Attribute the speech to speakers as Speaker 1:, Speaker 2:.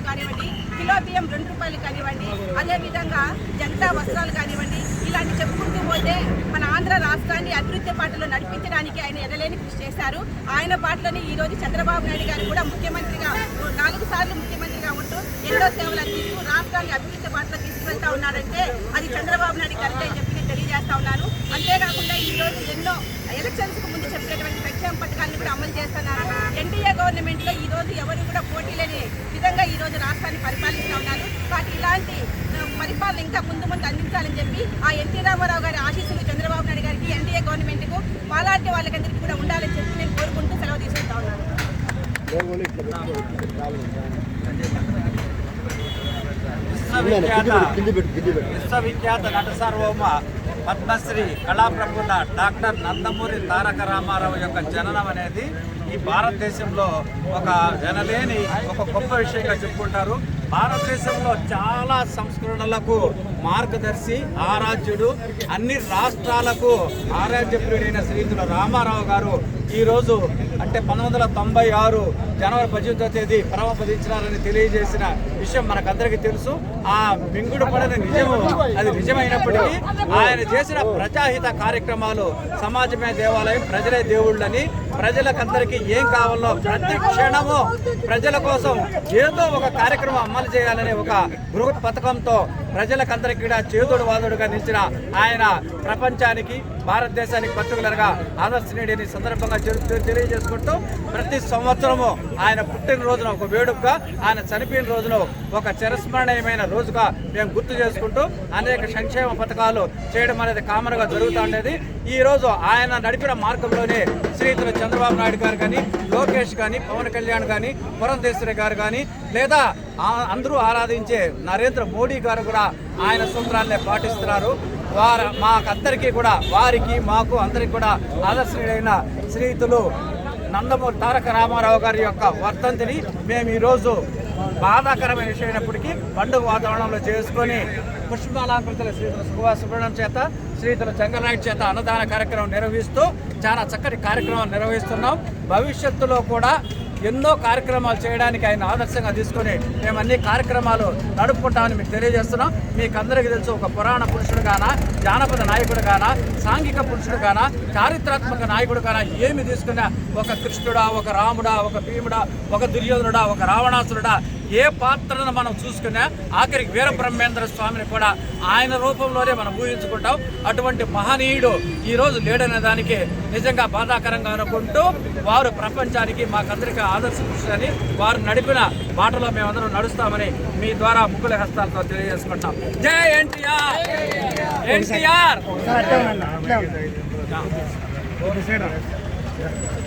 Speaker 1: కానివ్వండి కిలోబియం రెండు రూపాయలు కానివ్వండి అదే అదేవిధంగా జనతా వస్త్రాలు కానివ్వండి ఇలాంటి చెప్పుకుంటూ పోతే మన ఆంధ్ర రాష్ట్రాన్ని అభివృద్ధి పాటలో నడిపించడానికి ఆయన ఎదలేని కృషి చేశారు. ఆయన పాటలోనే ఈ రోజు చంద్రబాబు నాయుడు గారు కూడా ముఖ్యమంత్రిగా నాలుగు సార్లు ముఖ్యమంత్రిగా ఉంటూ ఎన్నో సేవలు అందిస్తూ రాష్ట్రాన్ని అభివృద్ధి పాటలో తీసుకువెళ్తా ఉన్నారంటే అది చంద్రబాబు నాయుడు గారికి అని చెప్పి నేను తెలియజేస్తా ఉన్నాను. అంతేకాకుండా ఈ రోజు ఎన్నో ఎలక్షన్స్కు ముందు చెప్పినటువంటి సంక్షేమ పథకాలను కూడా అమలు చేస్తున్నారు గవర్నమెంట్లో ఈరోజు ఈ రోజు ఎవరు కూడా పోటీ లేని విధంగా ఈరోజు రాష్ట్రాన్ని పరిపాలిస్తూ ఉన్నారు. వాటి ఇలాంటి పరిపాలన ఇంకా ముందు ముందు అందించాలని చెప్పి ఆ ఎన్టీ రామారావు గారి ఆశీస్సులు చంద్రబాబు నాయుడు గారికి ఎన్డీఏ గవర్నమెంట్కు మాలాంటి వాళ్ళకందరికీ కూడా ఉండాలని చెప్పి నేను కోరుకుంటూ సెలవు తీసుకుంటా ఉన్నాను.
Speaker 2: విశ్వవిఖ్యాత నట సార్వభౌమ పద్మశ్రీ కళాప్రభుల డాక్టర్ నందమూరి తారక రామారావు యొక్క జననం అనేది ఈ భారతదేశంలో ఒక జనలేని ఒక గొప్ప విషయంగా చెప్పుకుంటారు. భారతదేశంలో చాలా సంస్కరణలకు మార్గదర్శి ఆరాధ్యుడు అన్ని రాష్ట్రాలకు ఆరాధ్యప్రియుడైన శ్రీతుల రామారావు గారు ఈరోజు అంటే పంతొమ్మిది వందల తొంభై ఆరు జనవరి పద్దెనిమిదో తేదీ పరమపదించినారని తెలియజేసిన విషయం మనకందరికీ తెలుసు. ఆ మింగుడు పడిన నిజము అది నిజమైనప్పటికీ ఆయన చేసిన ప్రజాహిత కార్యక్రమాలు సమాజమే దేవాలయం ప్రజలే దేవుళ్ళని ప్రజలకందరికీ ఏం కావాలో ప్రతి క్షణము ప్రజల కోసం ఏదో ఒక కార్యక్రమం అమలు చేయాలనే ఒక బృహత్ పథకంతో ప్రజలకందరికీ కూడా చేదుడు వాదుడుగా నిలిచిన ఆయన ప్రపంచానికి భారతదేశానికి పర్టికులర్గా ఆదర్శనీయుడిని సందర్భంగా తెలియజేసుకుంటూ ప్రతి సంవత్సరము ఆయన పుట్టినరోజున ఒక వేడుకగా ఆయన చనిపోయిన రోజున ఒక చిరస్మరణీయమైన రోజుగా మేము గుర్తు చేసుకుంటూ అనేక సంక్షేమ పథకాలు చేయడం అనేది కామన్గా జరుగుతూ ఉండేది. ఈ రోజు ఆయన నడిపిన మార్గంలోనే శ్రీతులు చంద్రబాబు నాయుడు గారు కానీ లోకేష్ కానీ పవన్ కళ్యాణ్ కానీ పురంధేశ్వరి గారు కానీ లేదా అందరూ ఆరాధించే నరేంద్ర మోడీ గారు కూడా ఆయన సూత్రాలనే పాటిస్తున్నారు. వారు మాకందరికీ కూడా వారికి మాకు అందరికి కూడా ఆదర్శనీయులైన స్నేహితులు నందమూరి తారక రామారావు గారి యొక్క వర్ధంతిని మేము ఈరోజు బాధాకరమైన విషయం అయినప్పటికీ పండుగ వాతావరణంలో చేసుకొని పుష్పాలంకృతుల శ్రీతుల సుభాష్ సుబ్రహ్మణ్యం చేత శ్రీతుల చంద్రనాయుడు చేత అన్నదాన కార్యక్రమం నిర్వహిస్తూ చాలా చక్కటి కార్యక్రమం నిర్వహిస్తున్నాం. భవిష్యత్తులో కూడా ఎన్నో కార్యక్రమాలు చేయడానికి ఆయన ఆదర్శంగా తీసుకొని మేము అన్ని కార్యక్రమాలు నడుపుకుంటామని మీకు తెలియజేస్తున్నాం. మీకు అందరికీ తెలుసు ఒక పురాణ పురుషుడు గానా జానపద నాయకుడు గానా సాంఘిక పురుషుడు గానా చారిత్రాత్మక నాయకుడు గానా ఏమి తీసుకున్నా ఒక కృష్ణుడా ఒక రాముడా ఒక భీముడా ఒక దుర్యోధనుడా ఒక రావణాసురుడా ఏ పాత్రను మనం చూసుకున్నా ఆఖరికి వీర బ్రహ్మేంద్ర స్వామిని కూడా ఆయన రూపంలోనే మనం ఊహించుకుంటాం. అటువంటి మహనీయుడు ఈ రోజు లేడనే దానికి నిజంగా బాధాకరంగా అనుకుంటూ వారు ప్రపంచానికి మాకందరికీ ఆదర్శ పురుషులని వారు నడిపిన బాటలో మేమందరం నడుస్తామని మీ ద్వారా ముగ్గుల హస్తాలతో తెలియజేసుకుంటాం. జై ఎన్టీఆర్! ఎన్టీఆర్!